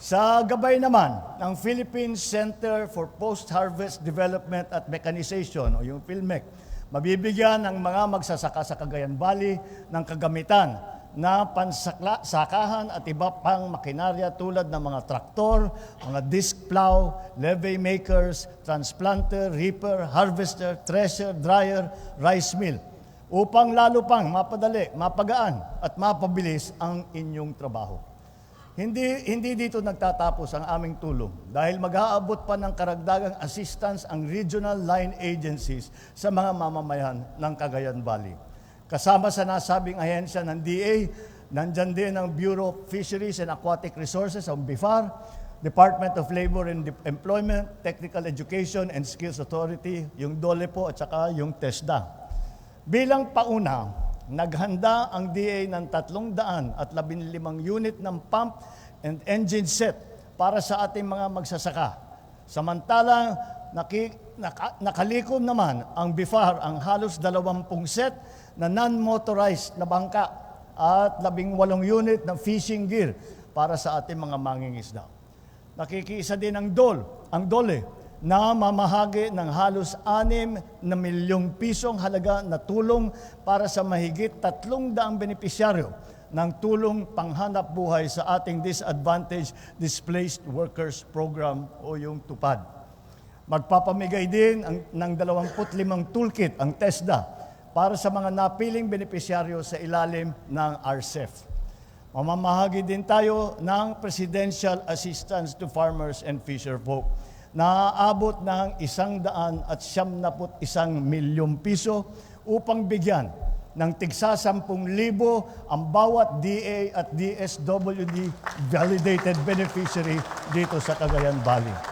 Sa gabay naman ng Philippine Center for Post-Harvest Development at Mechanization o yung PhilMec, mabibigyan ng mga magsasaka sa Cagayan Valley ng kagamitan na pansakla, sakahan at iba pang makinarya tulad ng mga traktor, mga disc plow, levee makers, transplanter, reaper, harvester, thresher, dryer, rice mill upang lalo pang mapadali, mapagaan at mapabilis ang inyong trabaho. Hindi, hindi dito nagtatapos ang aming tulong dahil mag-aabot pa ng karagdagang assistance ang regional line agencies sa mga mamamayan ng Cagayan Valley. Kasama sa nasabing ahensya ng DA, nandyan din ang Bureau of Fisheries and Aquatic Resources, ang BIFAR, Department of Labor and Employment, Technical Education and Skills Authority, yung DOLE po at saka yung TESDA. Bilang pauna, naghanda ang DA ng 315 unit ng pump and engine set para sa ating mga magsasaka. Samantalang naki, naka, nakalikom naman ang BIFAR ang halos 20 set na non-motorized na bangka at 18 unit ng fishing gear para sa ating mga mangingisda. Nakikiisa din ang DOL, ang DOLE, na mamahagi ng halos 6 na milyong pisong halaga na tulong para sa mahigit 300 benepisyaryo ng tulong panghanap buhay sa ating Disadvantaged Displaced Workers Program o yung TUPAD. Magpapamigay din ang, ng 25 toolkit ang TESDA para sa mga napiling benepisyaryo sa ilalim ng RCEF. Mamamahagi din tayo ng Presidential Assistance to Farmers and Fisherfolk na aabot ng isang daan at siyam naput isang milyong piso upang bigyan ng tigsa 10,000 ang bawat DA at DSWD validated beneficiary dito sa Cagayan Valley.